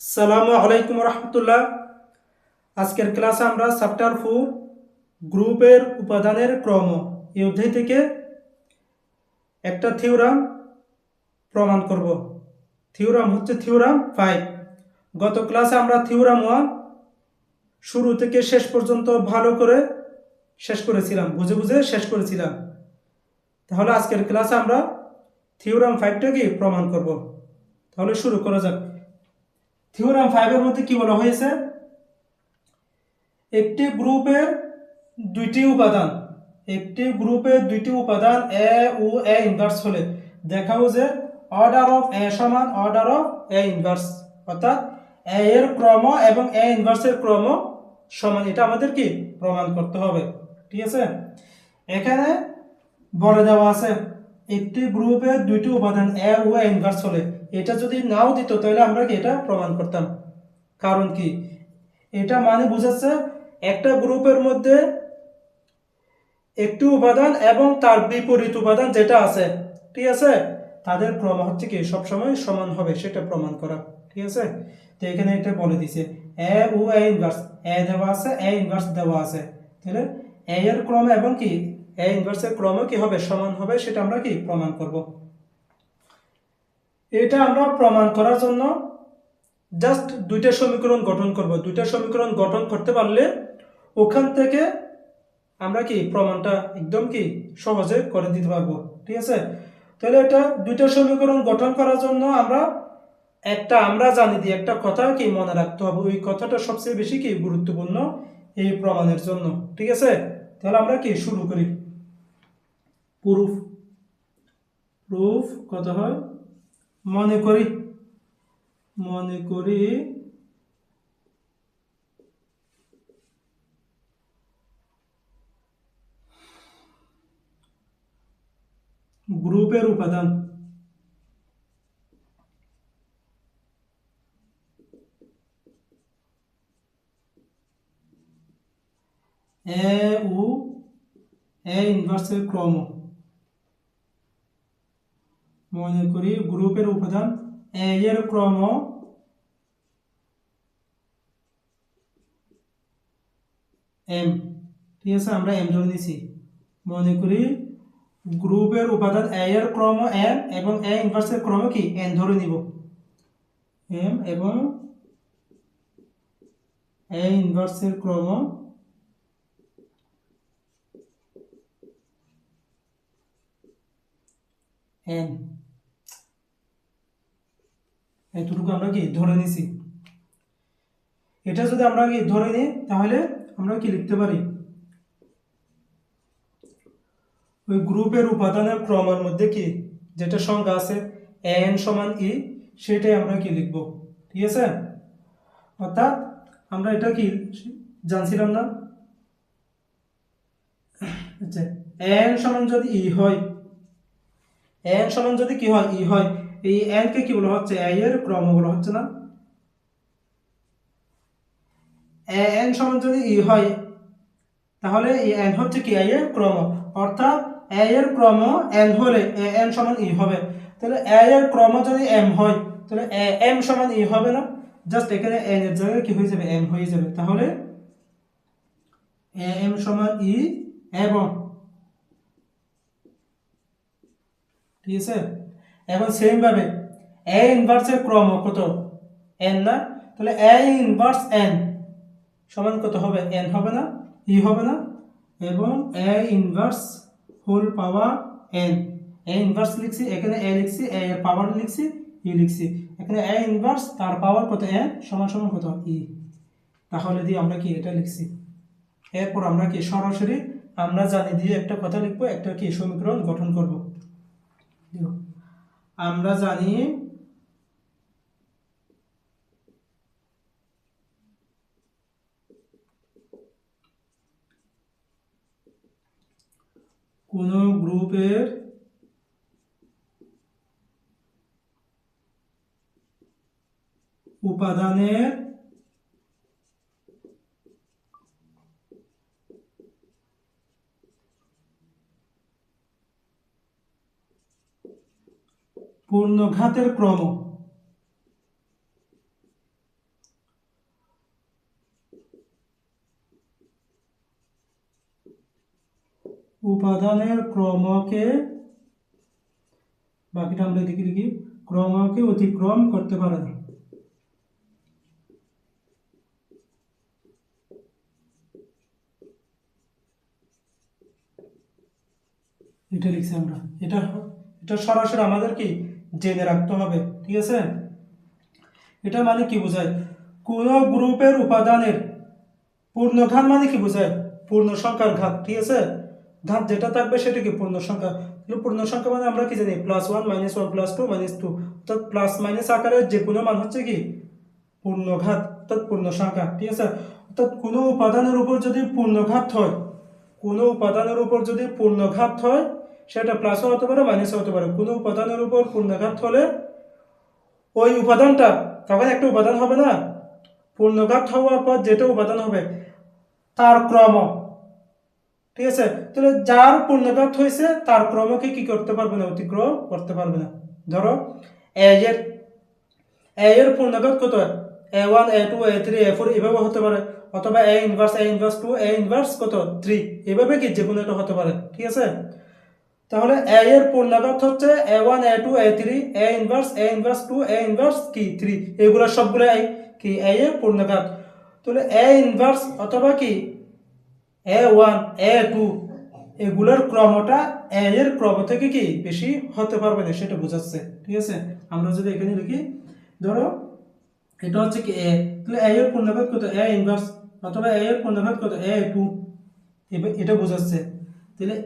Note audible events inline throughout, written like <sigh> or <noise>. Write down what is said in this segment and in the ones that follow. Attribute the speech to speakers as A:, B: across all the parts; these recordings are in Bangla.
A: সালামু আলাইকুম রহমতুল্লাহ। আজকের ক্লাসে আমরা চ্যাপ্টার ফোর, গ্রুপের উপাদানের ক্রম এই অধ্যায় থেকে একটা থিওরাম প্রমাণ করব। থিওরাম হচ্ছে থিওরাম ফাইভ। গত ক্লাসে আমরা থিওরাম ওয়ান শুরু থেকে শেষ পর্যন্ত ভালো করে শেষ করেছিলাম, বুঝে বুঝে শেষ করেছিলাম। তাহলে আজকের ক্লাসে আমরা থিওরাম ফাইভটাকে প্রমাণ করব। তাহলে শুরু করা যাক। থিওরাম ফাইভের মধ্যে কি বলা হয়েছে? একটি গ্রুপের দুইটি উপাদান, একটি গ্রুপের দুইটি উপাদান এ ও এ ইনভার্স হলে দেখাও যে অর্ডার অফ এ সমান অর্ডার অফ এ ইনভার্স অর্থাৎ এ এর ক্রম এবং এ ইনভার্সের ক্রম সমান। এটা আমাদের কি? প্রমাণ করতে হবে। ঠিক আছে? এখানে বলে দেওয়া আছে, একটি গ্রুপের দুইটি উপাদান এ ও এ ইনভার্স হলে এটা যদি নাও দিত, তাহলে আমরা কি এটা প্রমাণ করতাম? কারণ কি? এটা মানে বোঝাচ্ছে একটা গ্রুপের মধ্যে একটি উপাদান এবং তার বিপরীত উপাদান যেটা আছে, ঠিক আছে? তাদের ক্রম হচ্ছে কি? সবসময় সমান হবে, সেটা প্রমাণ করা, ঠিক আছে? তো এখানে এটা বলে দিছে, এ ও এ ইনভার্স এ দেওয়া আছে, এ ইনভার্স দেওয়া আছে। তাহলে এ এর ক্রম এবং কি? এ ইনভার্সের ক্রম কি হবে? সমান হবে, সেটা আমরা কি প্রমাণ করব? এটা আমরা প্রমাণ করার জন্য জাস্ট দুইটা সমীকরণ গঠন করব। দুইটা সমীকরণ গঠন করতে পারলে ওখান থেকে আমরা কি প্রমাণটা একদম কি সহজে করে দিতে পারব। ঠিক আছে? তাহলে এটা দুইটা সমীকরণ গঠন করার জন্য আমরা একটা আমরা জানি দিই একটা কথা কি মনে রাখতে হবে। ওই কথাটা সবচেয়ে বেশি কি গুরুত্বপূর্ণ এই প্রমাণের জন্য। ঠিক আছে? তাহলে আমরা কি শুরু করি? প্রুফ প্রুফ কত হয়? মনে করি মনে করি গ্রুপের উপাদান। এ ও এ ইনভার্সের ক্রম। মনে করি, গ্রুপের উপাদান এ এর ক্রম এম ঠিক আছে, আমরা এম ধরে নিছি। মনে করি, গ্রুপের উপাদান এ এর ক্রম এম এবং এ ইনভার্সের ক্রম কি? এন ধরে নিব। এম এবং এ ইনভার্সের ক্রম এন এতটুকু আমরা কি ধরে নিছি? এটা যদি আমরা কি ধরে নিই, তাহলে আমরা কি লিখতে পারি? ওই গ্রুপের উপাদানের ক্রমের মধ্যে কি যেটা সংখ্যা আছে, এন সমান ই, সেটাই আমরা কি লিখব? ঠিক আছে? অর্থাৎ আমরা এটা কি জানছিলাম না? আচ্ছা এন সমান যদি ই হয়, এন সমান যদি কি হয়, ই হয় এই কে কি বলা হচ্ছে? এ এর ক্রম বলা হচ্ছে না? এন সমান যদি ই হয়, তাহলে এই এন হচ্ছে কি? এ এর ক্রম। অর্থাৎ এ এর ক্রম এন হলে এন সমান ই হবে। তাহলে এ এর ক্রম যদি এম হয়, তাহলে এম সমান ই হবে না? জাস্ট এখানে এন এর জায়গায় কি হয়ে যাবে? এম হয়ে যাবে। তাহলে এম সমান ই এবং, ঠিক আছে? এখন সেম ভাবে এ ইনভার্সের ক্রম কত? এন না? তাহলে এ ইনভার্স এন সমান কত হবে? এন হবে না ই হবে না, এবং A inverse whole power N A inverse লিখছি, এখানে এ লিখছি এ এর পাওয়ার লিখছি ই লিখছি। এখানে এ ইনভার্স তার পাওয়ার কত? এন সমান সমান কত? ই তাহলে দিয়ে আমরা কি এটা লিখছি? এরপর আমরা কি সরাসরি, আমরা জানি দিয়ে একটা কথা লিখব, একটা কি সমীকরণ গঠন করব। আমরা জানি কোন গ্রুপের উপাদানের পূর্ণঘাতের ক্রম। উপাদানের ক্রমকে, বাকিটা আমরা এদিকে লিখি ক্রমকে অতিক্রম করতে পারে না। এটা লিখছি আমরা। এটা এটা সরাসরি আমাদের কি? জেনে রাখতে হবে, ঠিক আছে? এটা মানে কি বোঝায়? কোন গ্রুপের উপাদানের পূর্ণঘাত মানে কি বোঝায়? পূর্ণ সংখ্যার ঘাত, ঠিক আছে? ঘাত যেটা থাকবে সেটা কি পূর্ণ সংখ্যা। পূর্ণ সংখ্যা মানে আমরা কি জানি? Plus one minus one plus two minus two অর্থাৎ প্লাস মাইনাস আকারের যে কোনো মান হচ্ছে কি? পূর্ণঘাত, অর্থাৎ পূর্ণ সংখ্যা, ঠিক আছে? অর্থাৎ কোনো উপাদানের উপর যদি পূর্ণঘাত হয়, কোনো উপাদানের উপর যদি পূর্ণঘাত হয় সেটা প্লাসও হতে পারে মাইনাসও হতে পারে। কোনো উপাদানের উপর পূর্ণঘাত হলে ওই উপাদানটা তখন একটা উপাদান হবে না? পূর্ণঘাত হওয়ার পর যেটা উপাদান হবে, তার ক্রম। ঠিক আছে? তাহলে যার পূর্ণঘাত হয়েছে, তার ক্রমকে কি করতে পারবে না? অতিক্রম করতে পারবে না। ধরো এ এর এ এর পূর্ণঘাত কত? A one A two A three A four এভাবে হতে পারে। অথবা A inverse A inverse two A inverse কত? থ্রি এভাবে কি যে কোনো একটা হতে পারে। ঠিক আছে? তাহলে এ এর পূর্ণাঘাত হচ্ছে A one A two A three A inverse A inverse two A inverse কি? থ্রি এগুলো সবগুলো এই কি? এ এর পূর্ণাঘাত তাহলে এ ইনভার্স অথবা কি? এ ওয়ান এ টু এগুলোর ক্রমটা এ এর ক্রম থেকে কি? বেশি হতে পারবে না, সেটা বোঝাচ্ছে। ঠিক আছে? আমরা যদি এখানে লিখি, ধরো এটা হচ্ছে কি এ তাহলে এ এর পূর্ণাঘাত কত? এ ইনভার্স অথবা এ এর পূর্ণাঘাত কত? এ টু এটা বোঝাচ্ছে। তাহলে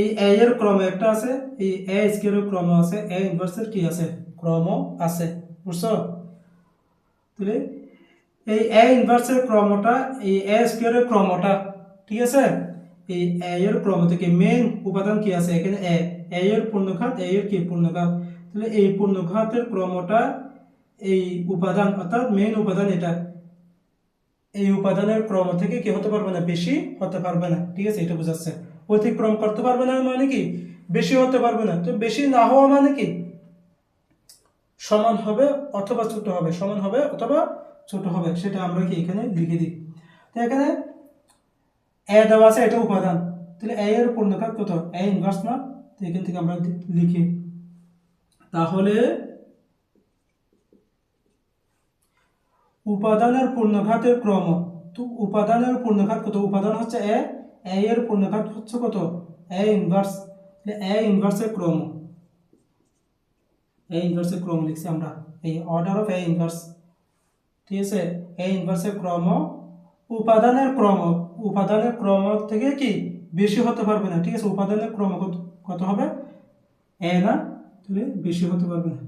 A: এই এ এর ক্রম একটা আছে, এই এ স্কোয়ারের ক্রম আছে এ ইনভার্সের কি আছে? ক্রম আছে, বুঝছ? তাহলে এই এ ইনভার্সের ক্রমটা, এই এ স্কোয়ারের ক্রমটা, ঠিক আছে? এই এ এর ক্রম থেকে মেইন উপাদান কি আছে এখানে? এ এ এর পূর্ণঘাত এ এর কি পূর্ণঘাত? তাহলে এই পূর্ণঘাতের ক্রমটা এই উপাদান, অর্থাৎ মেইন উপাদান এটা, এই উপাদানের ক্রম থেকে কি হতে পারবে না? বেশি হতে পারবে না, ঠিক আছে? এটা বোঝাচ্ছে। অতিক্রম করতে পারবে না মানে কি? বেশি হতে পারবে না। তো বেশি না হওয়া মানে কি? সমান হবে অথবা ছোট হবে। সমান হবে অথবা ছোট হবে। সেটা আমরা কি এখানে লিখে দিই। তো এখানে এ দেওয়া আছে, এটা উপাদান। তাহলে এ এর পূর্ণঘাত কত? এ ইনভার্স না? তো এখান থেকে আমরা লিখি। তাহলে উপাদানের পূর্ণঘাতের ক্রম। তো উপাদানের পূর্ণঘাত কত? উপাদান হচ্ছে এ এ এর পূর্ণঘাত হচ্ছে কত? এ ইনভার্স এ ইনভার্সের ক্রম। এ ইনভার্সের ক্রম লিখছি আমরা। এই অর্ডার অফ এ ইনভার্স ঠিক আছে? এ ইনভার্সের ক্রম, উপাদানের ক্রম। উপাদানের ক্রম থেকে কি? বেশি হতে পারবে না, ঠিক আছে? উপাদানের ক্রম কত হবে? এ না? তাহলে বেশি হতে পারবে না।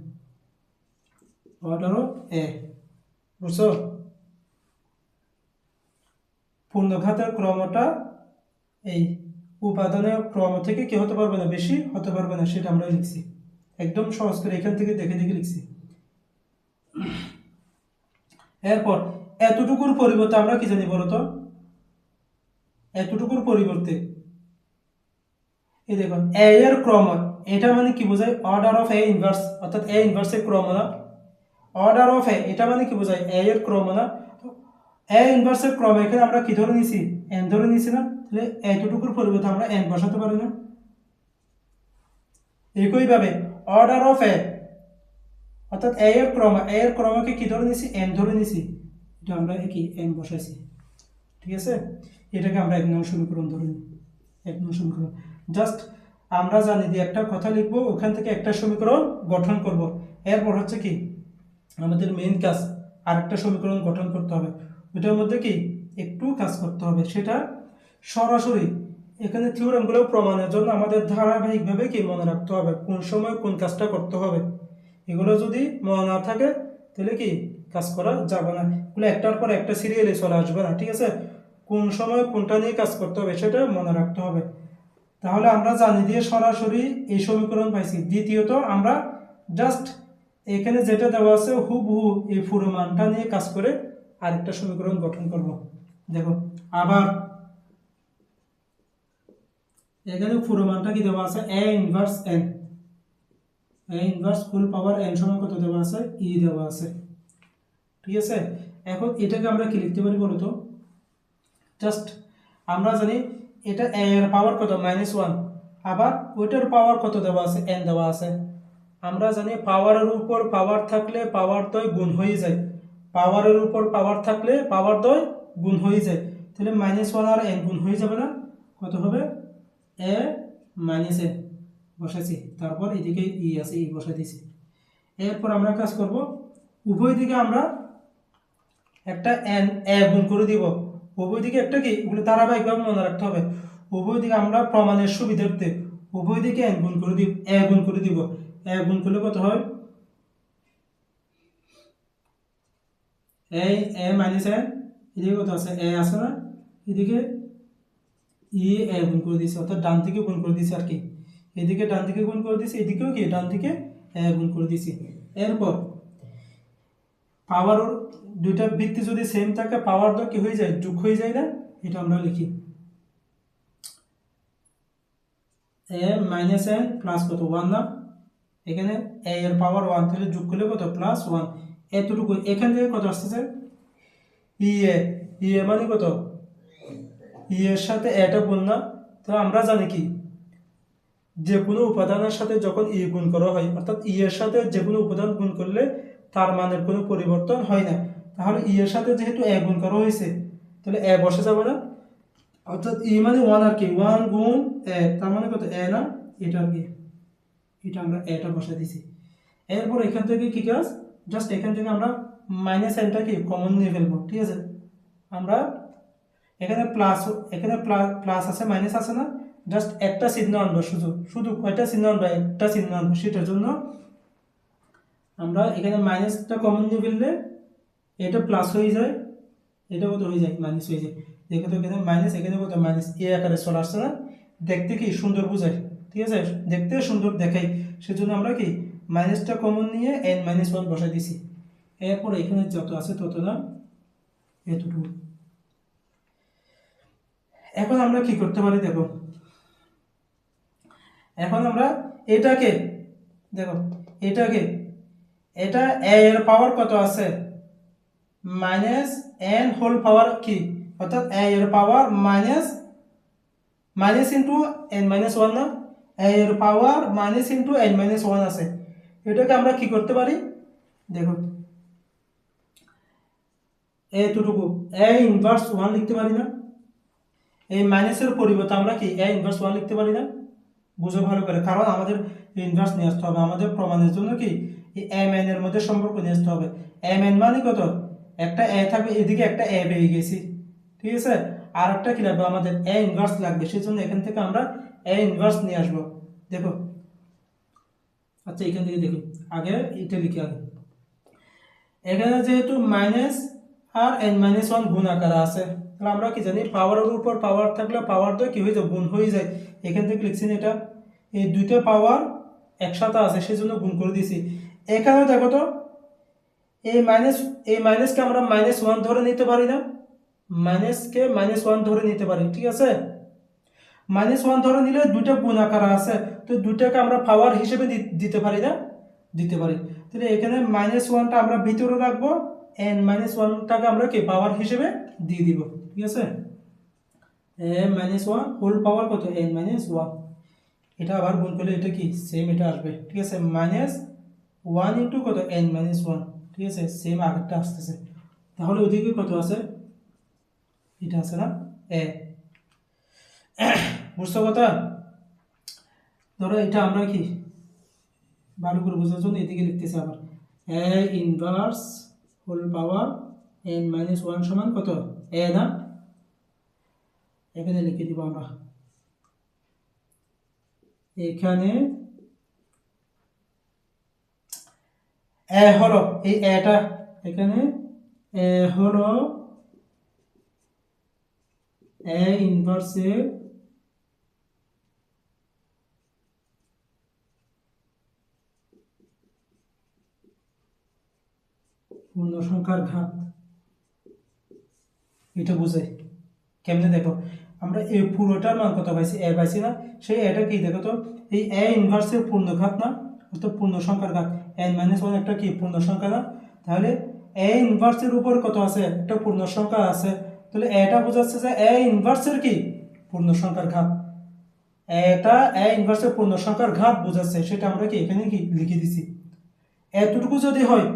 A: অর্ডার অফ এ বুঝছ? পূর্ণঘাতের ক্রমটা এই উপাদানের ক্রম থেকে কি হতে পারবে না বেশি হতে পারবে না সেটা আমরা লিখছি। একদম সহজ করে এখান থেকে দেখে দেখে লিখছি। এরপর এতটুকুর পরিবর্তে আমরা কি জানি বলতো? এতটুকুর পরিবর্তে এই দেখুন এ এর ক্রম, এটা মানে কি বোঝায়? অর্ডার অফ এ ইনভার্স অর্থাৎ এ ইনভার্সের ক্রম না। অর্ডার অফ এ এটা মানে কি বোঝায়? এ এর ক্রম না। এ ইনভার্সের ক্রম এখানে আমরা কি ধরে নিছি এন ধরে নিছি না? তাহলে এতটুকুর পরিবর্তে আমরা এন বসাতে পারি না। একইভাবে অর্ডার অফ এ অর্থাৎ এ এর ক্রম এ এর ক্রমকে কি ধরে নিছি? এন ধরে নিছি। এটা আমরা কি এন বসাইছি। ঠিক আছে? এটাকে আমরা এক নং সমীকরণ ধরে নিই। এক নং সমীকরণ। জাস্ট আমরা জানি যে একটা কথা লিখব, ওখান থেকে একটা সমীকরণ গঠন করব। এরপর হচ্ছে কি? আমাদের মেইন কাজ আরেকটা সমীকরণ গঠন করতে হবে। ওটার মধ্যে কি? একটু কাজ করতে হবে। সেটা সরাসরি এখানে থিওরামগুলো প্রমাণের জন্য আমাদের ধারাবাহিকভাবে কি মনে রাখতে হবে? কোন সময় কোন কাজটা করতে হবে? এগুলো যদি মনে না থাকে, তাহলে কি কাজ করা যাবে না? এগুলো একটার পর একটা সিরিয়ালে চলে আসবে না, ঠিক আছে? কোন সময় কোনটা নিয়ে কাজ করতে হবে সেটা মনে রাখতে হবে। তাহলে আমরা জানি দিয়ে সরাসরি এই সমীকরণ পাইছি। দ্বিতীয়ত আমরা জাস্ট এখানে যেটা দেওয়া আছে, হুবহু এই পুরো মানটা নিয়ে কাজ করে আরেকটা সমীকরণ গঠন করব। দেখো, আবার এখানে পুরো মানটা কি দেওয়া আছে? A inverse n A inverse full power n সমান কত দেওয়া আছে? ই দেওয়া আছে। ঠিক আছে? এখন এটাকে আমরা কি লিখতে পারি বলতো? জাস্ট আমরা জানি এটা এ এর পাওয়ার কত? মাইনাস ওয়ান আবার ওইটার পাওয়ার কত দেওয়া আছে? এন দেওয়া আছে। আমরা জানি পাওয়ারের উপর পাওয়ার থাকলে পাওয়ার দয় গুণ হয়ে যায়। পাওয়ারের উপর পাওয়ার থাকলে পাওয়ার দয় গুণ হয়ে যায়। তাহলে মাইনাস ওয়ান আর এন গুণ হয়ে যাবে না। কত হবে? এ মাইনাস এন বসাইছি, তারপর এদিকে ই আছে, ই বসাই দিছি এরপর আমরা কাজ করব, উভয় দিকে আমরা একটা এন, এ গুণ করে দিব। উভয় দিকে একটা কি? ওগুলো ধারাবাহিকভাবে মনে রাখতে হবে। উভয় দিকে আমরা প্রমাণের সুবিধার্থে উভয় দিকে এন গুণ করে দিব, এ গুণ করে দিব। এ গুণ করলে কত হয়? এই এ মাইনাস এ, এদিকে কত আছে? এ আছে না? এদিকে ই এ গুণ করে দিয়েছে, অর্থাৎ ডান দিকে গুণ করে দিয়েছে আর কি। এদিকে ডান দিকে গুণ করে দিয়েছে, এদিকেও কি? ডান দিকে এ গুণ করে দিয়েছি। এরপর পাওয়ার দুইটা ভিত্তি যদি সেম থাকে পাওয়ার তো কি হয়ে যায়? যোগ হয়ে যায় না? এটা আমরা লিখি। এ মাইনাস এন প্লাস কত? ওয়ান না? এখানে এ এর পাওয়ার ওয়ান তাহলে যোগ করলে কত? প্লাস ওয়ান এতটুকু। এখান থেকে কত আসতেছে? ই এ ই এ মানে কত? ই এর সাথে এটা গুণ না, তো আমরা জানি কি? যে কোনো উপাদানের সাথে যখন ই গুণ করা হয়, অর্থাৎ ই এর সাথে যে কোনো উপাদান গুণ করলে তার মানের কোনো পরিবর্তন হয় না। তাহলে ই এর সাথে যেহেতু এ গুণ করা হয়েছে, তাহলে এ বসে যাবে না। অর্থাৎ ই মানে ওয়ান আর কি? ওয়ান গুণ এ তার মানে কত? এ না? এটা আর কি? এটা আমরা এটা বসে দিছি এরপর এখান থেকে কি কাজ? জাস্ট এখান থেকে আমরা মাইনাস এনটা কি কমন নিয়ে ফেলব, ঠিক আছে? আমরা এখানে প্লাস এখানে প্লাস আছে মাইনাস আছে না? জাস্ট একটা চিহ্ন আনব, শুধু শুধু কয়টা চিহ্ন আনব? একটা চিহ্ন আনব, সেটার জন্য আমরা এখানে মাইনাসটা কমন নিয়ে ফেললে এটা প্লাস হয়ে যায়, এটা কত হয়ে যায়? মাইনাস হয়ে যায়। দেখো তো এখানে মাইনাস এখানে কত মাইনাস এ আকারে চলে আসছে না? দেখতে কি সুন্দর বোঝায়? ঠিক আছে? দেখতে সুন্দর দেখাই সেজন্য আমরা কি মাইনাসটা কমন নিয়ে এন মাইনাস ওয়ান বসাই দিছি। এরপর এখানে যত আছে তত না এতটুকু। এখন আমরা কি করতে পারি, দেখো। এখন আমরা এটাকে, দেখো, এটাকে, এটা এ এর পাওয়ার কত আছে? মাইনাস এন হোল পাওয়ার কি? অর্থাৎ এ এর power minus minus into n minus one না? এ এর power minus into n minus one আছে। এটাকে আমরা কি করতে পারি? দেখো। এতটুকু এ ইনভার্স ওয়ান লিখতে পারি না। এই মাইনাসের পরিবর্তে আমরা কি এ ইনভার্স ওয়ান লিখতে পারি না? বুঝো ভালো করে। কারণ আমাদের ইনভার্স নিয়ে আসতে হবে। আমাদের প্রমাণের জন্য কি? এম এন এর মধ্যে সম্পর্ক নিয়ে আসতে হবে। এম এন মানে কত? একটা এ থাকবে, এদিকে একটা এ পেয়ে গেছি। ঠিক আছে? আর একটা কি লাগবে? আমাদের এ ইনভার্স লাগবে। সেই জন্য এখান থেকে আমরা এ ইনভার্স নিয়ে আসব। দেখো। আচ্ছা এখান থেকে দেখি। আগে এটা লিখে আগে। এখানে যেহেতু মাইনাস আর এন মাইনাস ওয়ান গুণ আকারে আছে। তাহলে আমরা কি জানি? পাওয়ারের উপর পাওয়ার থাকলে পাওয়ার তো কি হয়ে যায়? গুণ হয়ে যায়। এখান থেকে লিখছি এটা। এই দুইটা পাওয়ার একসাথে আছে সেই জন্য গুণ করে দিয়েছি। এখানেও দেখো তো এই মাইনাস এই মাইনাসকে আমরা মাইনাস ওয়ান ধরে নিতে পারি না। মাইনাসকে মাইনাস ওয়ান ধরে নিতে পারি, ঠিক আছে? মাইনাস ওয়ান ধরে নিলে দুইটা গুণ আকার আছে। তো দুইটাকে আমরা পাওয়ার হিসেবে দিতে পারি না? দিতে পারি। তাহলে এখানে মাইনাস ওয়ানটা আমরা ভিতরে রাখব। এন মাইনাস ওয়ানটাকে আমরা কি পাওয়ার হিসেবে দিয়ে দিব, ঠিক আছে? N minus one whole power কত? এন মাইনাস ওয়ান এটা আবার গুণ করলে এটা কি? সেম এটা আসবে, ঠিক আছে? মাইনাস ওয়ান ইন্টু কত? এন মাইনাস ওয়ান ঠিক আছে? সেম আগেরটা আসতেছে। তাহলে ওদিকে কত আছে? এটা আছে না? এ <coughs> বুঝছ কথা? ধরো এটা আমরা কি? ভালো করে বোঝার জন্য এদিকে লিখতেছি আবার। A inverse whole power n minus one সমান কত? এ না? এখানে লিখে দিব আমরা। এখানে এ হলো, এই এটা এখানে এ হলো এ ইনভার্সের পূর্ণ সংখ্যার ঘাত। এটা বোঝায় কেমনে দেখো? আমরা এই পুরোটার মান কত পাইছি? এ পাইছি না। সেই এটা কি দেখো তো? এই এ ইনভার্সের পূর্ণ ঘাত না? অর্থাৎ পূর্ণ সংখ্যার ঘাত। এন মাইনাস ওয়ান একটা কি? পূর্ণ সংখ্যা না? তাহলে এ ইনভার্সের উপর কত আছে? একটা পূর্ণ সংখ্যা আছে। তাহলে এটা বোঝাচ্ছে যে এ ইনভার্সের কি? পূর্ণ সংখ্যার ঘাত। এটা এ ইনভার্সের পূর্ণ সংখ্যার ঘাত বোঝাচ্ছে। সেটা আমরা কি এখানে কি লিখে দিছি? এতটুকু যদি হয়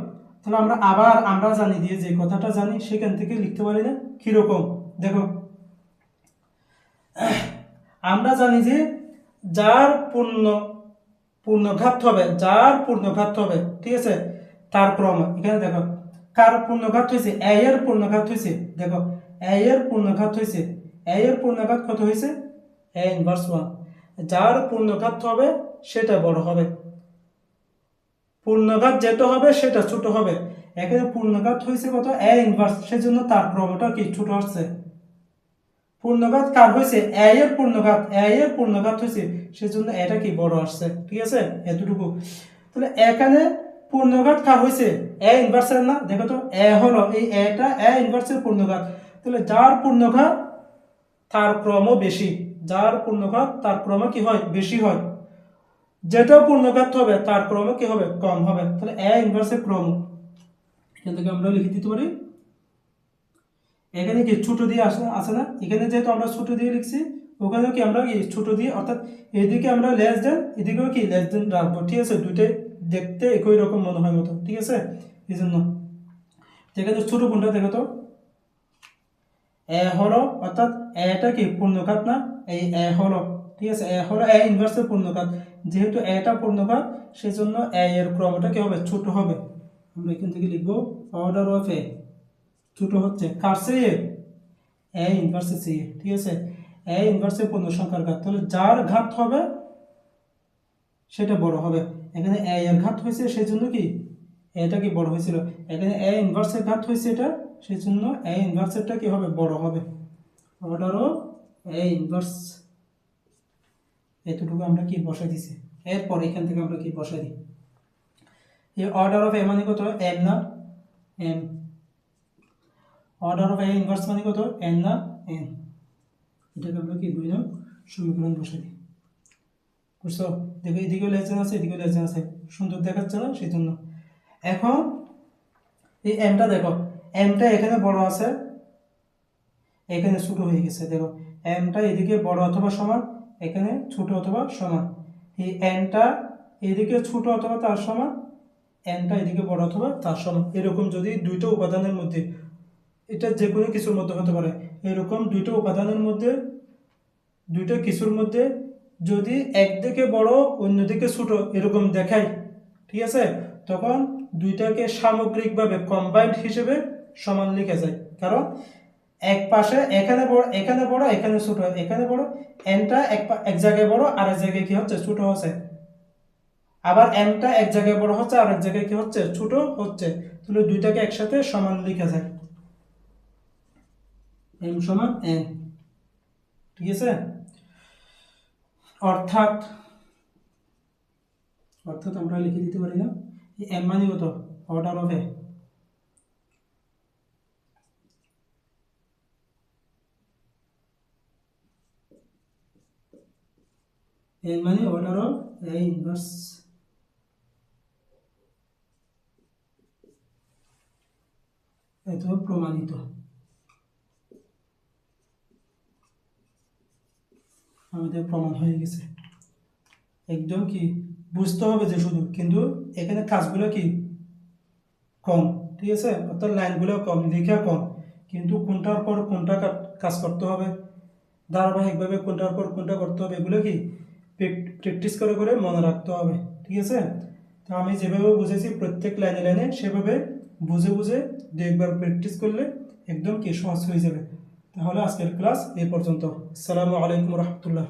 A: তাহলে আমরা আবার আমরা জানি দিয়ে যে কথাটা জানি, সেখান থেকে লিখতে পারি না? কীরকম? দেখো। আমরা জানি যে যার পূর্ণ, পূর্ণঘাত হবে, যার পূর্ণঘাত হবে, ঠিক আছে? তার ক্রম। এখানে দেখো, কার পূর্ণঘাত হয়েছে? এ এর পূর্ণঘাত হয়েছে। দেখো এ এর পূর্ণঘাত হয়েছে। এ এর পূর্ণঘাত কত হয়েছে? এ ইনভার্স ওয়ান যার পূর্ণঘাত হবে, সেটা বড় হবে। পূর্ণঘাত যেটা হবে, সেটা ছোট হবে। এখানে পূর্ণঘাত হয়েছে কত? এ ইনভার্স সেজন্য তার ক্রমটা কি? ছোট আসছে। পূর্ণঘাত কার হয়েছে? এ এর পূর্ণঘাত। এ এর পূর্ণঘাত হয়েছে। সেজন্য এটা কি বড় আসছে? ঠিক আছে? এতটুকু। তাহলে এখানে পূর্ণঘাত কার হয়েছে? এ ইনভার্সের না? দেখো তো এ হলো এই এটা এ ইনভার্সের পূর্ণঘাত। তাহলে যার পূর্ণঘাত? তার ক্রম বেশি। যার পূর্ণঘাত? তার ক্রম কি হয়? বেশি হয়। যেটা পূর্ণঘাত হবে, তার ক্রম কি হবে? কম হবে। তাহলে এ ইনভার্সের ক্রম। এখান থেকে আমরা লিখে দিতে পারি। এখানে কি ছোট দিয়ে আসে আসে না? এখানে যেহেতু আমরা ছোট দিয়ে লিখছি ওখানে কি আমরা ছোট দিয়ে, অর্থাৎ এদিকে আমরা লেস দেন এদিকেও কি লেস দেন রাখব। ঠিক আছে? দুইটাই দেখতে একই রকম মনে হয় মতো। ঠিক আছে? এই জন্য এখানে ছোট কোনটা দেখো তো। এ হলো, অর্থাৎ এটা কি পূর্ণঘাত না? এই এ হলো। ঠিক আছে? এ হলো এ ইনভার্সের পূর্ণঘাত যেহেতু এটা পূর্ণঘাত সেজন্য এ এর ক্রমটা কি হবে? ছোট হবে। আমরা এখান থেকে লিখব অর্ডার অফ এ ছোট হচ্ছে। কার চেয়ে এ ইনভার্সের চেয়ে ঠিক আছে? এ ইনভার্সের পূর্ণ সংখ্যার ঘাত। তাহলে যার ঘাত হবে, সেটা বড় হবে। এখানে এ এর ঘাত হয়েছে সেই জন্য কি এটা কি বড় হয়েছিল। এখানে এ ইনভার্সের ঘাত হয়েছে এটা সেই জন্য এ ইনভার্সেরটা কি হবে? বড় হবে। অর্ডার অফ এ ইনভার্স এতটুকু আমরা কি বসাই দিছি। এরপর এখান থেকে আমরা কি বসাই দিই। এই অর্ডার অফ এ মানে কত? এম না? M order of A inverse মানে কত? এন না? এন এটাকে আমরা কি দুই সমীকরণ বসে দিই। বুঝছ? দেখো, এদিকেও লেজেন আছে, এদিকেও লেজেন আছে। সুন্দর দেখাচ্ছে না? সেই জন্য এখন এই এমটা দেখো এমটা এখানে বড় আছে, এখানে ছোট হয়ে গেছে। দেখো এমটা এদিকে বড় অথবা সমান এখানে ছোট অথবা সমান। এই এনটা এদিকে ছোট অথবা তার সমান এনটা এদিকে বড় অথবা তার সমান। এরকম যদি দুইটা উপাদানের মধ্যে, এটা যে কোনো কিছুর মধ্যে হতে পারে, এরকম দুইটা উপাদানের মধ্যে, দুইটা কিছুর মধ্যে যদি একদিকে বড় অন্যদিকে ছোট এরকম দেখায় ঠিক আছে? তখন দুইটাকে সামগ্রিকভাবে কম্বাইন্ড হিসেবে সমান লিখে যায়। কারণ এক পাশে, এখানে বড় এখানে বড়, এখানে ছোট, এখানে বড়, এনটা এক এক জায়গায় বড় আর এক জায়গায় কি হচ্ছে? ছোট হচ্ছে। আবার এমটা এক জায়গায় বড় হচ্ছে আর এক জায়গায় কি হচ্ছে? ছোট হচ্ছে। তাহলে দুইটাকে একসাথে সমান লিখা যায়। এম সমান এন। ঠিক আছে? অর্থাৎ অর্থাৎ আমরা লিখে দিতে পারি না। এম মানে কত? Order of A. এন মানে অর্ডার অফ ইনভার্স এত প্রমাণিত। আমাদের প্রমাণ হয়ে গেছে। একদম কি বুঝতে হবে যে শুধু, কিন্তু এখানে কাজগুলো কি? কম, ঠিক আছে? অর্থাৎ লাইনগুলো কম, লেখা কম। কিন্তু কোনটার পর কোনটা কাজ করতে হবে? ধারাবাহিকভাবে কোনটার পর কোনটা করতে হবে? এগুলো কি? প্র্যাকটিস করে করে মনে রাখতে হবে, ঠিক আছে? তো আমি যেভাবে বুঝেছি প্রত্যেক লাইনে লাইনে সেভাবে বুঝে বুঝে দু একবার প্র্যাকটিস করলে একদম কি সহজ হয়ে যাবে। তাহলে আজকের ক্লাস এ পর্যন্ত। আসসালামু আলাইকুম রহমতুল্লাহ।